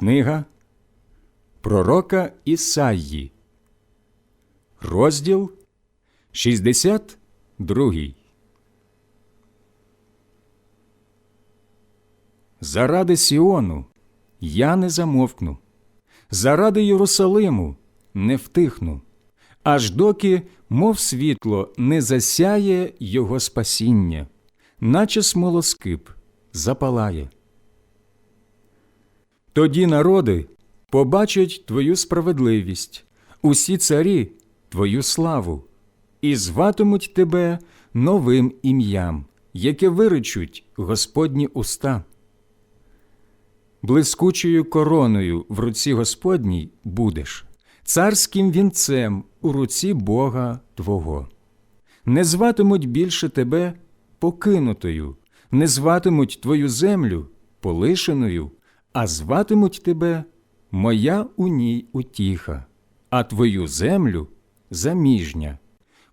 Книга Пророка Ісаї, розділ 62. Заради Сіону я не замовкну, заради Єрусалиму не втихну, аж доки, мов світло, не засяє його спасіння, наче смолоскип запалає. Тоді народи побачать твою справедливість, усі царі твою славу, і зватимуть тебе новим ім'ям, яке виречуть Господні уста. Блискучою короною в руці Господній будеш, царським вінцем у руці Бога Твого. Не зватимуть більше тебе покинутою, не зватимуть твою землю полишеною, а зватимуть тебе Моя у ній утіха, а твою землю заміжня.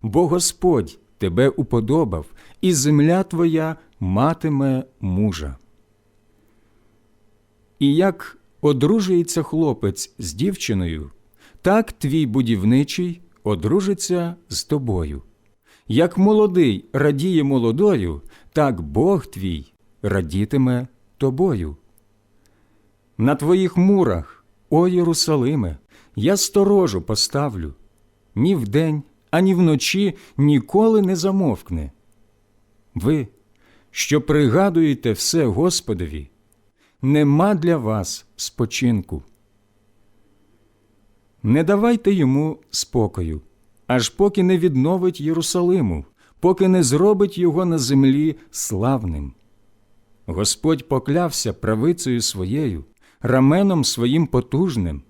Бо Господь тебе уподобав, і земля твоя матиме мужа. І як одружується хлопець з дівчиною, так твій будівничий одружиться з тобою. Як молодий радіє молодою, так Бог твій радітиме тобою. На твоїх мурах, о Єрусалиме, я сторожу поставлю, ні вдень, ані вночі ніколи не замовкне. Ви, що пригадуєте все Господові, нема для вас спочинку. Не давайте йому спокою, аж поки не відновить Єрусалиму, поки не зробить його на землі славним. Господь поклявся правицею своєю, раменом своїм потужним.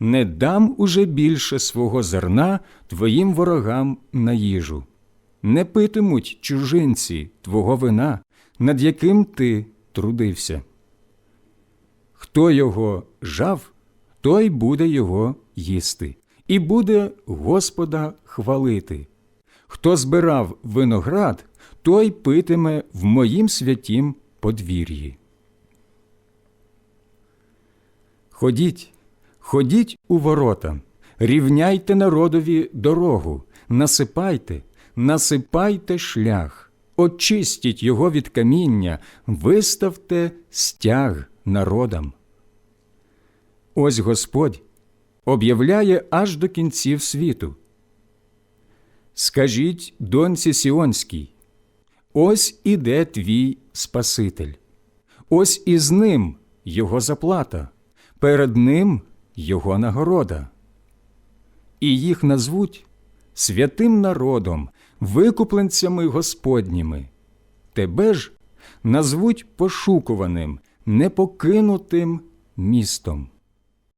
Не дам уже більше свого зерна твоїм ворогам на їжу, не питимуть чужинці твого вина, над яким ти трудився. Хто його жав, той буде його їсти, і буде Господа хвалити. Хто збирав виноград, той питиме в моїм святім подвір'ї. Ходіть, ходіть у ворота, рівняйте народові дорогу, насипайте, насипайте шлях, очистіть його від каміння, виставте стяг народам. Ось Господь об'являє аж до кінців світу. Скажіть доньці Сіонській, ось іде твій Спаситель, ось із ним його заплата, перед ним його нагорода. І їх назвуть святим народом, викупленцями Господніми. Тебе ж назвуть пошукуваним, непокинутим містом.